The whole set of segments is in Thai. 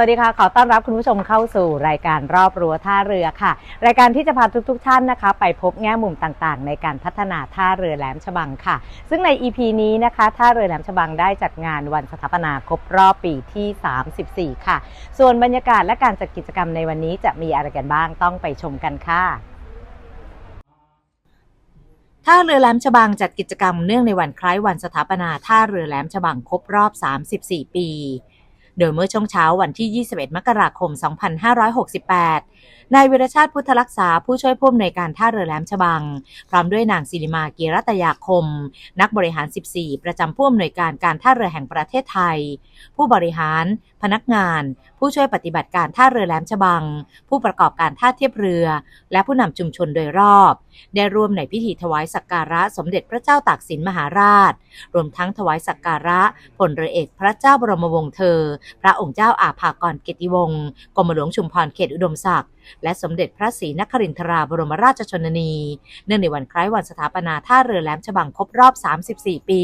วัสดีค่ะ ขอต้อนรับคุณผู้ชมเข้าสู่รายการรอบรั้วท่าเรือค่ะ รายการที่จะพาทุกๆทท่านนะคะ ไปพบแง่มุมต่างๆ ในการพัฒนาท่าเรือแหลมฉบังค่ะ ซึ่งใน EP นี้นะคะท่าเรือแหลมฉบังได้จัดงานวันสถาปนาครบรอบปีที่ 34 ค่ะ ส่วนบรรยากาศและการจัดกิจกรรมในวันนี้จะมีอะไรกันบ้างต้องไปชมกันค่ะท่าเรือแหลมฉบังจัดกิจกรรมเนื่องในวันคล้ายวันสถาปนาท่าเรือแหลมฉบังครบรอบ 34 ปี โดยเมื่อช่วงเช้าวันที่ 21 มกราคม 2568 นายวิรชาติพุทธรักษาผู้ช่วยผู้อำนวยการท่าเรือแหลมฉบัง พร้อมด้วยนางศิริมากีรัตยาคม นักบริหาร 14 ประจำผู้อำนวยการการท่าเรือแห่งประเทศไทย ผู้บริหาร พนักงาน ผู้ช่วยปฏิบัติการท่าเรือแหลมฉบัง ผู้ประกอบการท่าเทียบเรือ และผู้นำชุมชนโดยรอบ ได้ร่วมในพิธีถวายสักการะสมเด็จพระเจ้าตากสินมหาราช รวมทั้งถวายสักการะพลเรือเอกพระเจ้าบรมวงศ์เธอพระองค์เจ้าอาภากรเกติวงศ์กรมหลวงชุมพรเขตอุดมศักดิ์และสมเด็จพระศรีนครินทราบรมราชชนนี เนื่องในวันคล้ายวันสถาปนาท่าเรือแหลมฉบังครบรอบ 34 ปี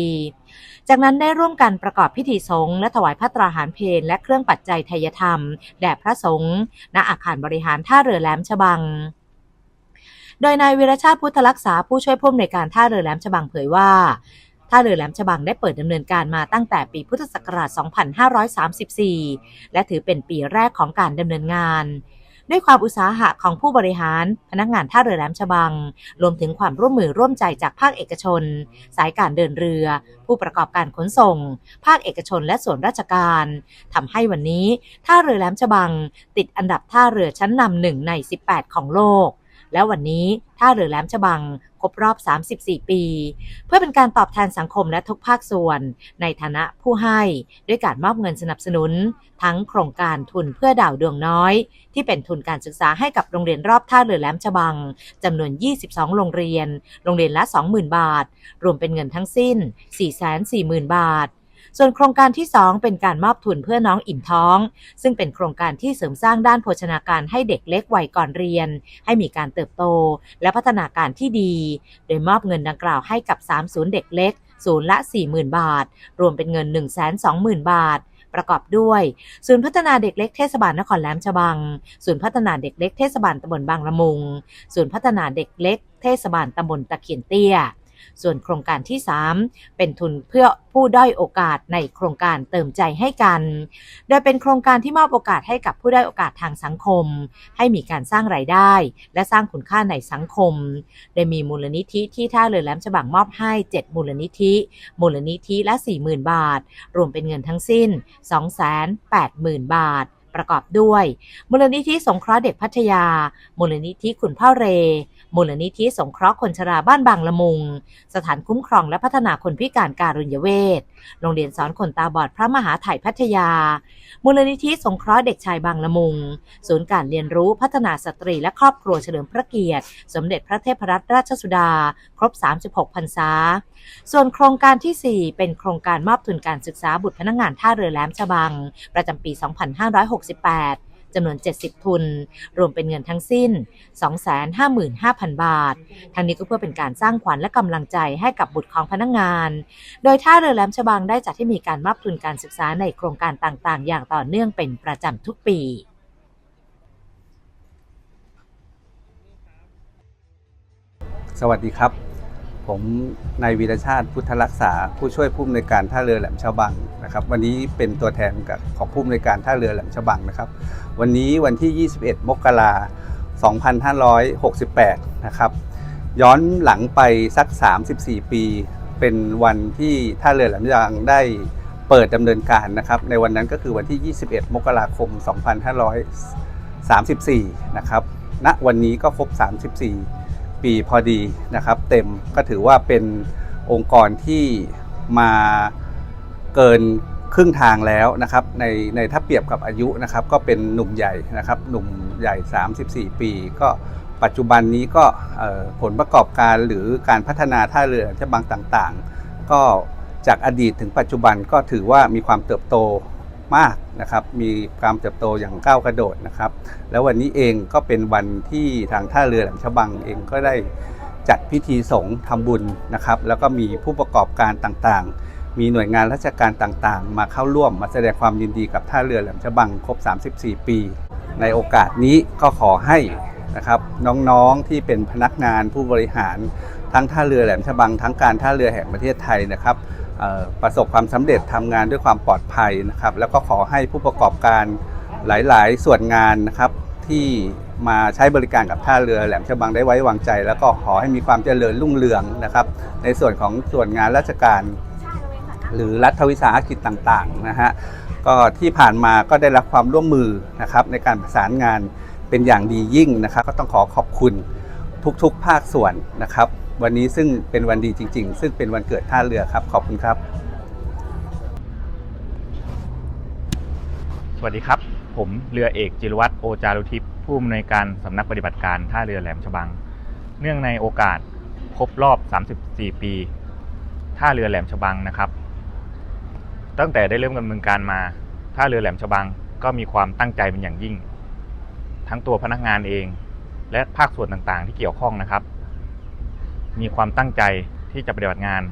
จากนั้นได้ร่วมกันประกอบพิธีสงฆ์และถวายพระตราหารเพลและเครื่องปัจจัยไทยธรรม แด่พระสงฆ์ณอาคารบริหารท่าเรือแหลมฉบังโดยนายวิรชาติพุทธรักษาผู้ช่วยผู้อำนวยการท่าเรือแหลมฉบังเผยว่า ท่าเรือแหลมฉบังได้เปิดดำเนินการมาตั้งแต่ปีพุทธศักราช 2534 และถือเป็นปีแรกของการดำเนินงาน ด้วยความอุตสาหะของผู้บริหาร พนักงานท่าเรือแหลมฉบัง รวมถึงความร่วมมือร่วมใจจากภาคเอกชน สายการเดินเรือ ผู้ประกอบการขนส่ง ภาคเอกชนและส่วนราชการทำให้วันนี้ท่าเรือแหลมฉบัง ติดอันดับท่าเรือชั้นนำหนึ่งใน 18 ของโลกและวันนี้ท่าเรือแหลมฉบัง บรอบ 34 ปี เพื่อเป็นการตอบแทนสังคมและทุกภาคส่วน ในฐานะผู้ให้ด้วยการมอบเงินสนับสนุน ทั้งโครงการทุนเพื่อดาวดวงน้อย ที่เป็นทุนการศึกษาให้กับโรงเรียนรอบท่าเรือแหลมฉบังจำนวน 22 โรงเรียน โรงเรียนละ 20,000 บาท รวมเป็นเงินทั้งสิ้น 440,000 บาท ส่วนโครงการที่ 2 เป็นการมอบทุนเพื่อน้องอิ่มท้อง ซึ่งเป็นโครงการที่เสริมสร้างด้านโภชนาการให้เด็กเล็กวัยก่อนเรียน ให้มีการเติบโต และพัฒนาการที่ดี โดยมอบเงินดังกล่าวให้กับ 3 ศูนย์เด็กเล็กศูนย์ละ 40,000 บาท รวมเป็นเงิน 120,000 บาทประกอบด้วยศูนย์พัฒนาเด็กเล็กเทศบาลนครแหลมฉบัง ศูนย์พัฒนาเด็กเล็กเทศบาลตำบลบางละมุง ศูนย์พัฒนาเด็กเล็กเทศบาลตำบลตะเคียนเตี้ย ส่วนโครงการที่ 3 เป็นทุนเพื่อผู้ด้อยโอกาสในโครงการเติมใจให้กัน โดยเป็นโครงการที่มอบโอกาสให้กับผู้ได้อยโอกาสทางสังคม ให้มีการสร้างรายได้ และสร้างคุณค่าในสังคม โดยมีมูลนิธิที่ท่าเรือแหลมฉบังมอบให้ 7 มูลนิธิ มูลนิธิละ 40,000 บาท รวมเป็นเงินทั้งสิ้น 280,000 บาท ประกอบด้วย มูลนิธิสงเคราะห์เด็กพัทยา มูลนิธิขุนพ่อเร มูลนิธิสงเคราะห์คนชราบ้านบางละมุง สถานคุ้มครองและพัฒนาคนพิการการุญยเวท โรงเรียนสอนคนตาบอดพระมหาไถ่พัทยา มูลนิธิสงเคราะห์เด็กชายบางละมุง ศูนย์การเรียนรู้พัฒนาสตรีและครอบครัวเฉลิมพระเกียรติ สมเด็จพระเทพรัตนราชสุดา ครบ 36พรรษา ส่วนโครงการที่ 4 เป็นโครงการมอบทุนการศึกษาบุตรพนักงานท่าเรือแหลมฉบัง ประจำปี 2568 จำนวน 70 ทุน รวมเป็นเงินทั้งสิ้น 255,000 บาท ทั้งนี้ก็เพื่อเป็นการสร้างขวัญและกำลังใจให้กับบุตรของพนักงาน โดยท่าเรือแหลมฉบังได้จัดให้มีการมอบทุนการศึกษาในโครงการต่างๆ อย่างต่อเนื่องเป็นประจำทุกปีสวัสดีครับ ผมนายวีรชาติพุทธรักษา ผู้ช่วยผู้อำนวยการท่าเรือแหลมฉบังนะครับ วันนี้เป็นตัวแทนกับของผู้อำนวยการท่าเรือแหลมฉบังนะครับ วันนี้วันที่ 21 มกราคม2568 นะครับ ย้อนหลังไปสัก 34 ปี เป็นวันที่ท่าเรือแหลมฉบังได้เปิดดำเนินการนะครับ ในวันนั้นก็คือวันที่ 21 มกราคม 2534 นะครับณวันนี้ก็ครบ 34 ปีพอดีนะครับเต็มก็ถือว่าเป็นองค์กรที่มาเกินครึ่งทางแล้วนะครับในในถ้าเปรียบกับอายุนะครับก็เป็นหนุ่มใหญ่นะครับหนุ่มใหญ่ 34 ปี ก็ปัจจุบันนี้ก็ผลประกอบการหรือการพัฒนาท่าเรือจะบางต่างๆ ก็จากอดีตถึงปัจจุบันก็ถือว่ามีความเติบโต มากนะครับ มีความเติบโตอย่างก้าวกระโดดนะครับ แล้ววันนี้เองก็เป็นวันที่ทางท่าเรือแหลมฉบังเองก็ได้จัดพิธีสงฆ์ทำบุญนะครับ แล้วก็มีผู้ประกอบการต่างๆ มีหน่วยงานราชการต่างๆ มาเข้าร่วมมาแสดงความยินดีกับท่าเรือแหลมฉบังครบ 34 ปี ในโอกาสนี้ก็ขอให้นะครับน้องๆที่เป็นพนักงานผู้บริหารทั้งท่าเรือแหลมฉบังทั้งการท่าเรือแห่งประเทศไทยนะครับ ประสบความสำเร็จทำงานด้วยความปลอดภัยนะครับ แล้วก็ขอให้ผู้ประกอบการหลาย ๆ ส่วนงานนะครับที่มาใช้บริการกับท่าเรือแหลมฉบังได้ไว้วางใจ แล้วก็ขอให้มีความเจริญรุ่งเรืองนะครับ ในส่วนของส่วนงานราชการ หรือรัฐวิสาหกิจต่าง ๆ นะฮะก็ที่ผ่านมาก็ได้รับความร่วมมือนะครับในการประสานงานเป็นอย่างดียิ่งนะครับ ก็ต้องขอขอบคุณทุก ๆ ภาคส่วนนะครับ วันนี้ซึ่งเป็นวันดีจริง ๆ ซึ่งเป็นวันเกิดท่าเรือครับ ขอบคุณครับ สวัสดีครับ ผมเรือเอกจิรวัตรโอจารุทิพย์ผู้อำนวยการสำนักปฏิบัติการท่าเรือแหลมฉบัง เนื่องในโอกาสครบรอบ 34 ปี ท่าเรือแหลมฉบังนะครับ ตั้งแต่ได้เริ่มดำเนินการมาท่าเรือแหลมฉบังก็มีความตั้งใจเป็นอย่างยิ่ง ทั้งตัวพนักงานเอง และภาคส่วนต่างๆ ที่เกี่ยวข้องนะครับ มีความตั้งใจที่จะปฏิบัติงาน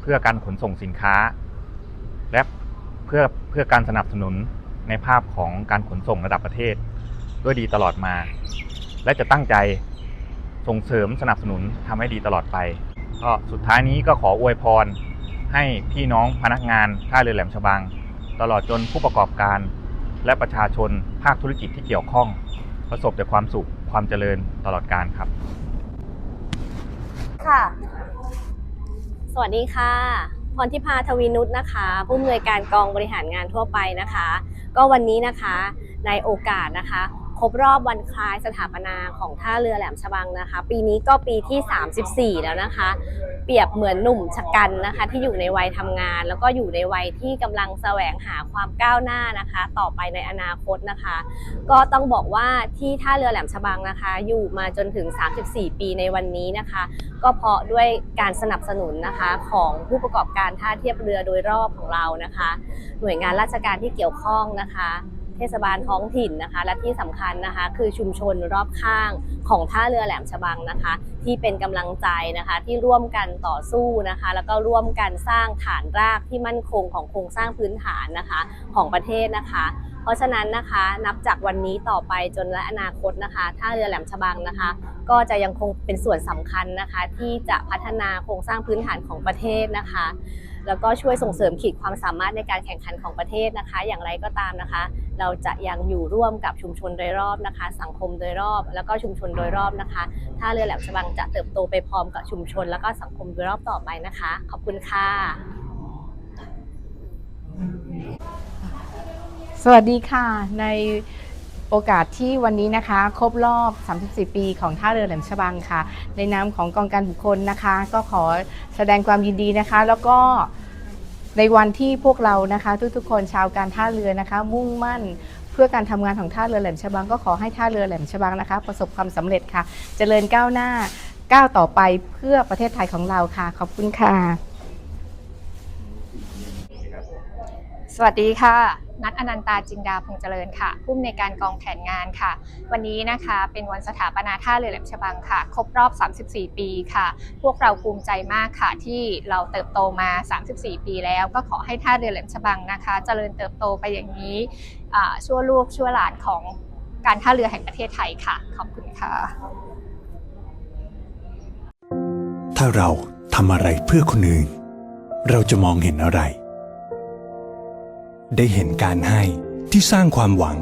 เพื่อการขนส่งสินค้า และเพื่อเพื่อการสนับสนุนในภาพของการขนส่งระดับประเทศ ด้วยดีตลอดมา และจะตั้งใจส่งเสริมสนับสนุนทำให้ดีตลอดไปก็สุดท้ายนี้ก็ขออวยพร ให้พี่น้องพนักงานท่าเรือแหลมฉบัง ตลอดจนผู้ประกอบการ และประชาชนภาคธุรกิจที่เกี่ยวข้อง ประสบแต่ความสุขความเจริญตลอดการครับ ค่ะ สวัสดีค่ะ พรทิพาทวีนุชนะคะ ผู้อำนวยการกองบริหารงานทั่วไปนะคะ ก็วันนี้นะคะในโอกาสนะคะ ครบรอบวันคล้ายสถาปนาของท่าเรือแหลมฉบังนะคะ ปีนี้ก็ปีที่ 34 แล้วนะคะ เปรียบเหมือนหนุ่มชะกันนะคะ ที่อยู่ในวัยทำงาน แล้วก็อยู่ในวัยที่กำลังแสวงหาความก้าวหน้านะคะ ต่อไปในอนาคตนะคะ ก็ต้องบอกว่าที่ท่าเรือแหลมฉบังนะคะ อยู่มาจนถึง 34 ปีในวันนี้นะคะ ก็เพราะด้วยการสนับสนุนนะคะของผู้ประกอบการท่าเทียบเรือโดยรอบของเรานะคะ หน่วยงานราชการที่เกี่ยวข้องนะคะ เทศบาลท้องถิ่นนะคะ และที่สำคัญนะคะ คือชุมชนรอบข้างของท่าเรือแหลมฉบังนะคะ ที่เป็นกำลังใจนะคะที่ร่วมกันต่อสู้นะคะ แล้วก็ร่วมกันสร้างฐานรากที่มั่นคงของโครงสร้างพื้นฐานนะคะของประเทศนะคะ เพราะฉะนั้นนะคะนับจากวันนี้ต่อไปจนและอนาคตนะคะท่าเรือแหลมฉบังนะคะ ก็จะยังคงเป็นส่วนสำคัญนะคะ ที่จะพัฒนาโครงสร้างพื้นฐานของประเทศนะคะ แล้วก็ช่วยส่งเสริมขีดความสามารถในการแข่งขันของประเทศนะคะ อย่างไรก็ตามนะคะ เราจะยังอยู่ร่วมกับชุมชนโดยรอบนะคะ สังคมโดยรอบ แล้วก็ชุมชนโดยรอบนะคะท่าเรือแหลมฉบังจะเติบโตไปพร้อมกับชุมชน แล้วก็สังคมโดยรอบต่อไปนะคะ ขอบคุณค่ะ สวัสดีค่ะใน โอกาสที่วันนี้นะคะ ครบรอบ 34 ปีของท่าเรือแหลมฉบังค่ะ ในนามของกองการบุคคลนะคะ ก็ขอแสดงความยินดีนะคะ แล้วก็ในวันที่พวกเรานะคะ ทุกๆ คนชาวการท่าเรือนะคะ มุ่งมั่นเพื่อการทำงานของท่าเรือแหลมฉบัง ก็ขอให้ท่าเรือแหลมฉบังนะคะ ประสบความสำเร็จค่ะ เจริญก้าวหน้าก้าวต่อไปเพื่อประเทศไทยของเราค่ะ ขอบคุณค่ะ สวัสดีค่ะ นัทอนันตาจินดาพงษ์เจริญค่ะ ผู้อำนวยการกองแผนงานค่ะ วันนี้นะคะเป็นวันสถาปนาท่าเรือแหลมฉบังค่ะ ครบรอบ 34 ปีค่ะ พวกเราภูมิใจมากค่ะ ที่เราเติบโตมา 34 ปีแล้ว ก็ขอให้ท่าเรือแหลมฉบังนะคะ เจริญเติบโตไปอย่างนี้ชั่วลูกชั่วหลานของการท่าเรือแห่งประเทศไทยค่ะ ขอบคุณค่ะ ถ้าเราทำอะไรเพื่อคนอื่น เราจะมองเห็นอะไร ได้เห็นการให้ที่สร้างความหวัง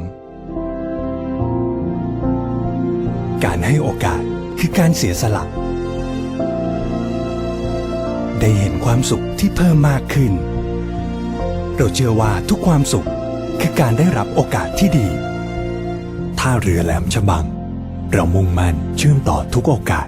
การให้โอกาสคือการเสียสละ ได้เห็นความสุขที่เพิ่มมากขึ้น เราเชื่อว่าทุกความสุขคือการได้รับโอกาสที่ดีท่าเรือแหลมฉบัง เรามุ่งมั่นเชื่อมต่อทุกโอกาส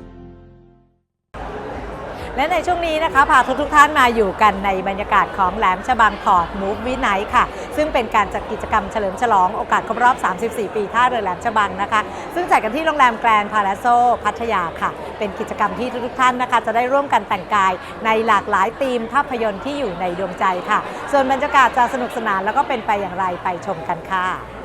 และในช่วงนี้นะคะพาทุกทุกท่านมาอยู่กันในบรรยากาศของแหลมฉบังพอร์ตมูฟวิไนค่ะ ซึ่งเป็นการจัดกิจกรรมเฉลิมฉลองโอกาสครบรอบ 34 ปีท่าเรือแหลมฉบังนะคะ ซึ่งจัดกันที่โรงแรมแกรนพาราโซพัทยาค่ะ เป็นกิจกรรมที่ทุกๆท่านนะคะ จะได้ร่วมกันแต่งกายในหลากหลายธีมภาพยนตร์ที่อยู่ในดวงใจค่ะ ส่วนบรรยากาศจะสนุกสนานแล้วก็เป็นไปอย่างไรไปชมกันค่ะ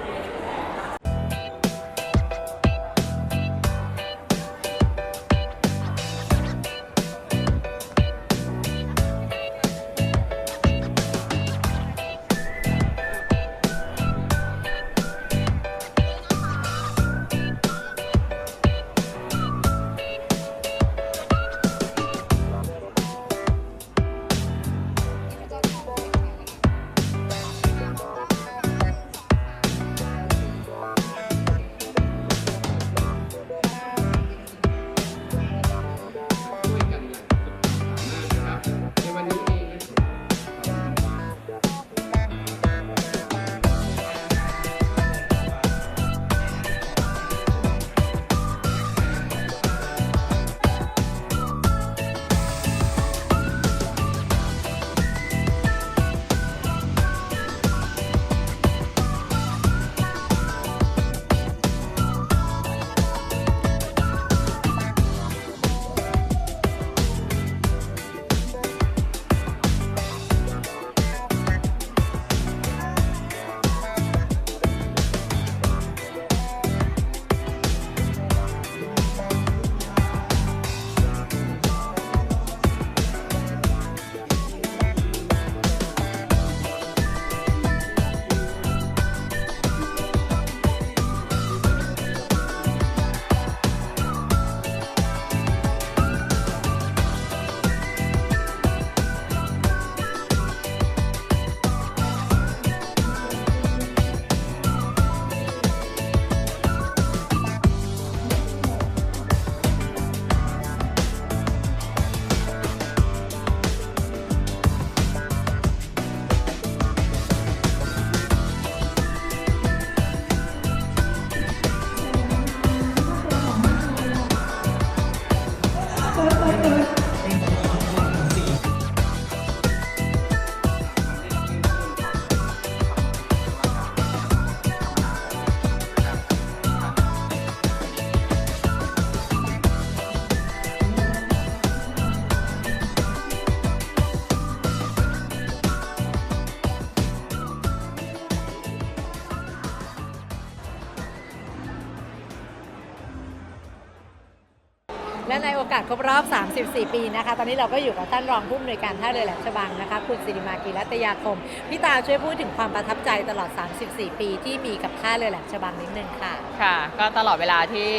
และในโอกาสครบรอบ 34 ปีนะคะ ตอนนี้เราก็อยู่กับท่านรองผู้อำนวยการท่าเรือแหลมฉบังนะคะ คุณสิริมากีรัตยาคม พี่ตาช่วยพูดถึงความประทับใจตลอด 34 ปีที่มีกับท่าเรือแหลมฉบังนิดนึงค่ะ ค่ะ ก็ตลอดเวลาที่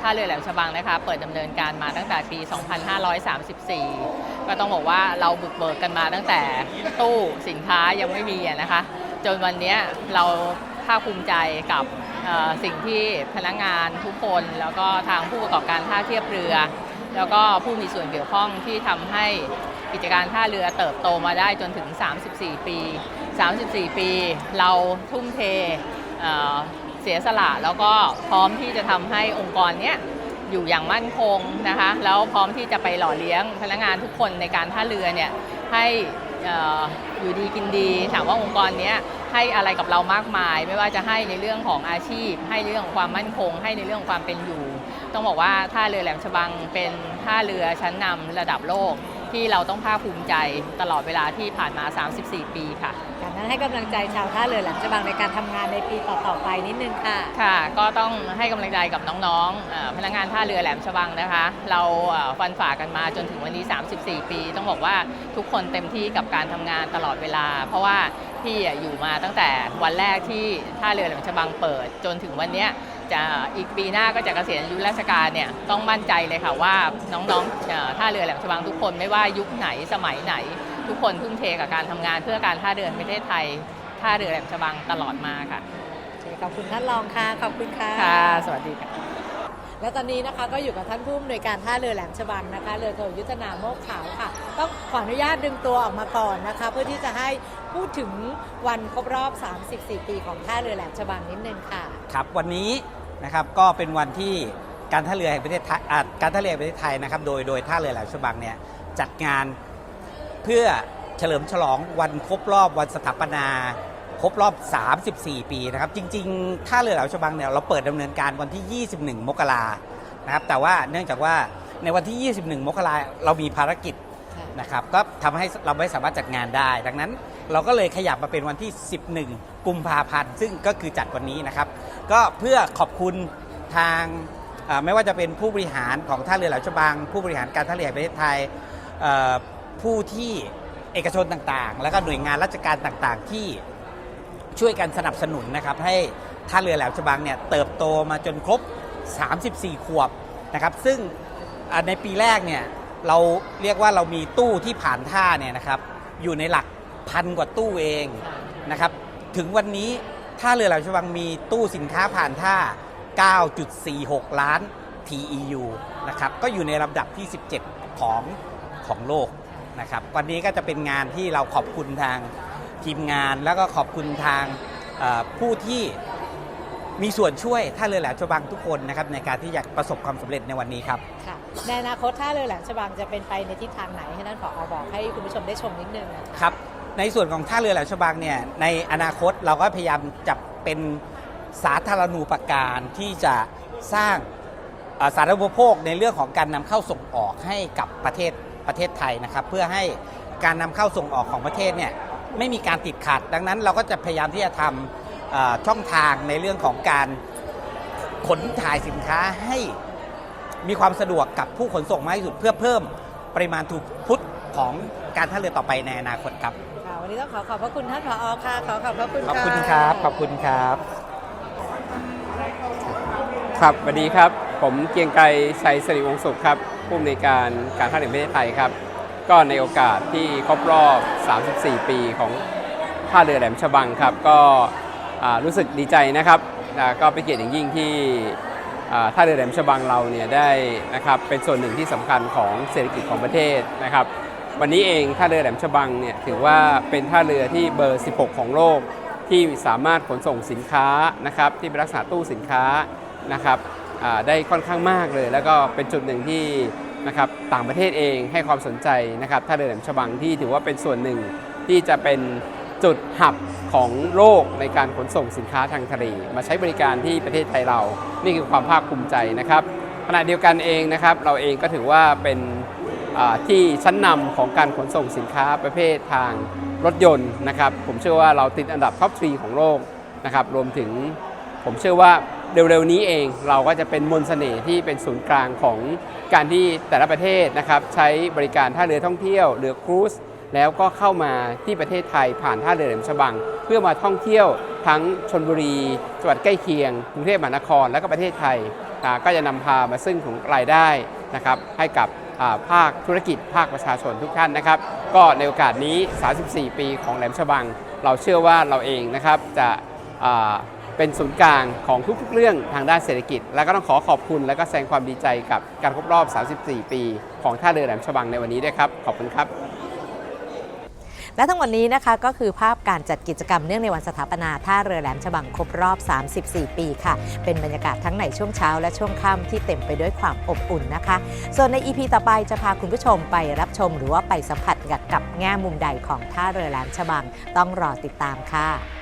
ท่าเรือแหลมฉบังนะคะ เปิดดำเนินการมาตั้งแต่ปี 2534 ก็ต้องบอกว่าเราบุกเบิกกันมาตั้งแต่ตู้สินค้ายังไม่มีนะคะ จนวันนี้เราภาคภูมิใจกับ สิ่งที่พนักงานทุกคนแล้วก็ทางผู้ประกอบการท่าเทียบเรือ แล้วก็ผู้มีส่วนเกี่ยวข้องที่ทำให้กิจการท่าเรือเติบโตมาได้จนถึง 34 ปี 34 ปี เราทุ่มเทเเสียสละแล้วก็พร้อมที่จะทำให้องค์กรเนี้ยอยู่อย่างมั่นคงนะคะแล้วพร้อมที่จะไปหล่อเลี้ยงพนักงานทุกคนในการท่าเรือเนี่ยให้เอ่ออยู่ดีกินดี ถามว่าองค์กรเนี้ย ให้อะไรกับเรามากมาย ไม่ว่าจะให้ในเรื่องของอาชีพ ให้ในเรื่องของความมั่นคง ให้ในเรื่องของความเป็นอยู่ ต้องบอกว่าท่าเรือแหลมฉบังเป็นท่าเรือชั้นนำระดับโลก ที่เราต้องภาคภูมิใจตลอดเวลาที่ผ่านมา 34 ปีค่ะการท่างั้นให้กำลังใจชาวท่าเรือแหลมฉบังในการทำงานในปีต่อๆไปนิดนึงค่ะ ค่ะ ก็ต้องให้กำลังใจกับน้องๆเอ่อพนักงานท่าเรือแหลมฉบังนะคะ เราเอ่อฟันฝ่ากันมาจนถึงวันนี้ 34 ปี ต้องบอกว่าทุกคนเต็มที่กับการทำงานตลอดเวลา เพราะว่าพี่อะอยู่มาตั้งแต่วันแรกที่ท่าเรือแหลมฉบังเปิดจนถึงวันเนี้ย จะอีกปีหน้าก็จะเกษียณอายุราชการเนี่ยต้องมั่นใจเลยค่ะว่าน้องๆท่าเรือแหลมฉบังทุกคนไม่ว่ายุคไหนสมัยไหน ทุกคนทุ่มเทกับการทำงาน เพื่อการท่าเรือแห่งประเทศไทยท่าเรือแหลมฉบังตลอดมาค่ะขอบคุณท่านรองค่ะขอบคุณค่ะค่ะ สวัสดีค่ะ และตอนนี้นะคะก็อยู่กับท่านผู้อำนวยการท่าเรือแหลมฉบังนะคะเรือโทยุทธนาโมกขาวค่ะ ต้องขออนุญาตดึงตัวออกมาก่อนนะคะ เพื่อที่จะให้พูดถึงวันครบรอบ 34 ปีของท่าเรือแหลมฉบังนิดนึงค่ะ ครับวันนี้ นะครับก็เป็นวันที่การท่าเรือแห่งประเทศไทยการท่าเรือแห่งประเทศไทยนะครับโดยโดยท่าเรือแหลมฉบังเนี่ยจัดงานเพื่อเฉลิมฉลองวันครบรอบวันสถาปนาครบรอบ 34 ปีนะครับจริงๆท่าเรือแหลมฉบังเนี่ยเราเปิดดำเนินการวันที่ 21 มกรานะครับแต่ว่าเนื่องจากว่าในวันที่ 21 มกราเรามีภารกิจนะครับก็ทำให้เราไม่สามารถจัดงานได้ ดังนั้น เราก็เลยขยับมาเป็นวันที่ 11 กุมภาพันธ์ซึ่งก็คือจัดวันนี้นะครับ ก็เพื่อขอบคุณทางไม่ว่าจะเป็นผู้บริหารของท่าเรือแหลมฉบัง ผู้บริหารการท่าเรือแห่งประเทศไทยผู้ที่เอกชนต่างๆ แล้วก็หน่วยงานราชการต่างๆ ที่ช่วยกันสนับสนุนนะครับ ให้ท่าเรือแหลมฉบังเนี่ยเติบโตมาจนครบ 34 ขวบนะครับ ซึ่งในปีแรกเนี่ยเราเรียกว่าเรามีตู้ที่ผ่านท่าเนี่ยนะครับอยู่ในหลัก พันกว่าตู้เองนะครับ ถึงวันนี้ท่าเรือแหลมฉบังมีตู้สินค้าผ่านท่า 9.46 ล้าน TEU นะครับ ก็อยู่ในลำดับที่ 17 ของของโลกนะครับ วันนี้ก็จะเป็นงานที่เราขอบคุณทางทีมงาน แล้วก็ขอบคุณทางผู้ที่มีส่วนช่วยท่าเรือแหลมฉบังทุกคนนะครับในการที่จะประสบความสำเร็จในวันนี้ครับค่ะในอนาคตท่าเรือแหลมฉบังจะเป็นไปในทิศทางไหนให้ท่านผอบอกให้คุณผู้ชมได้ชมนิดนึงครับ ในส่วนของท่าเรือแหลมฉบังเนี่ยในอนาคตเราก็พยายามจะเป็นสาธารณูปการที่จะสร้างสาธารณูปโภคในเรื่องของการนำเข้าส่งออกให้กับประเทศประเทศไทยนะครับเพื่อให้การนำเข้าส่งออกของประเทศเนี่ยไม่มีการติดขัด ดังนั้นเราก็จะพยายามที่จะทำช่องทางในเรื่องของการขนถ่ายสินค้าให้มีความสะดวกกับผู้ขนส่งมากที่สุดเพื่อเพิ่มปริมาณถูกพุทธของการท่าเรือต่อไปในอนาคตครับ นนี้ต้องขอขอบพระคุณท่านผอค่ะ ขอขอบพระคุณขอบค่ะคุณครับ ขอบคุณครับ ครับสวัสดีครับ ผมเกรียงไกรชัยสิริวงศ์สุขครับ ผู้อำนวยการการท่าเรือแห่งประเทศไทยครับ ก็ในโอกาสที่ครบรอบ 34 ปีของท่าเรือแหลมฉบังครับ ก็อ่ารู้สึกดีใจนะครับอ่าก็เป็นเกียรติอย่างยิ่งที่อ่าท่าเรือแหลมฉบังเราเนี่ยได้นะครับเป็นส่วนหนึ่งที่สำคัญของเศรษฐกิจของประเทศนะครับ วันนี้เองท่าเรือแหลมฉบังเนี่ยถือว่าเป็นท่าเรือที่เบอร์ 16 ของโลก ที่สามารถขนส่งสินค้านะครับที่เป็นลักษณะตู้สินค้านะครับได้ค่อนข้างมากเลย แล้วก็เป็นจุดหนึ่งที่นะครับต่างประเทศเองให้ความสนใจนะครับท่าเรือแหลมฉบังที่ถือว่าเป็นส่วนหนึ่งที่จะเป็นจุดหับของโลกในการขนส่งสินค้าทางทะเลมาใช้บริการที่ประเทศไทยเรา นี่คือความภาคภูมิใจนะครับขณะเดียวกันเองนะครับเราเองก็ถือว่าเป็น ที่ชั้นนำของการขนส่งสินค้าประเภททางรถยนต์นะครับ ผมเชื่อว่าเราติดอันดับท็อปทรีของโลกนะครับ รวมถึงผมเชื่อว่าเร็วๆนี้เองเราก็จะเป็นมนต์เสน่ห์ที่เป็นศูนย์กลางของการที่แต่ละประเทศนะครับ ใช้บริการท่าเรือท่องเที่ยวเรือครูซแล้วก็เข้ามาที่ประเทศไทยผ่านท่าเรือแหลมฉบัง เพื่อมาท่องเที่ยวทั้งชนบุรีจังหวัดใกล้เคียงกรุงเทพมหานครและก็ประเทศไทยก็จะนำพามาซึ่งของรายได้นะครับให้กับ ภาคธุรกิจภาคประชาชนทุกท่านนะครับ ก็ในโอกาสนี้ 34 ปีของแหลมฉบัง เราเชื่อว่าเราเองนะครับจะเป็นศูนย์กลางของทุกๆ เรื่องทางด้านเศรษฐกิจ แล้วก็ต้องขอขอบคุณ และก็แสดงความดีใจกับการครบรอบ 34 ปี ของท่าเรือแหลมฉบังในวันนี้ด้วยครับ ขอบคุณครับ และทั้งหมดนี้นะคะก็คือภาพการจัดกิจกรรมเนื่องในวันสถาปนาท่าเรือแหลมฉบังครบรอบ 34 ปีค่ะ เป็นบรรยากาศทั้งในช่วงเช้าและช่วงค่ำที่เต็มไปด้วยความอบอุ่นนะคะ ส่วนใน EP ต่อไปจะพาคุณผู้ชมไปรับชม หรือว่าไปสัมผัสกับแง่มุมใดของท่าเรือแหลมฉบัง ต้องรอติดตามค่ะ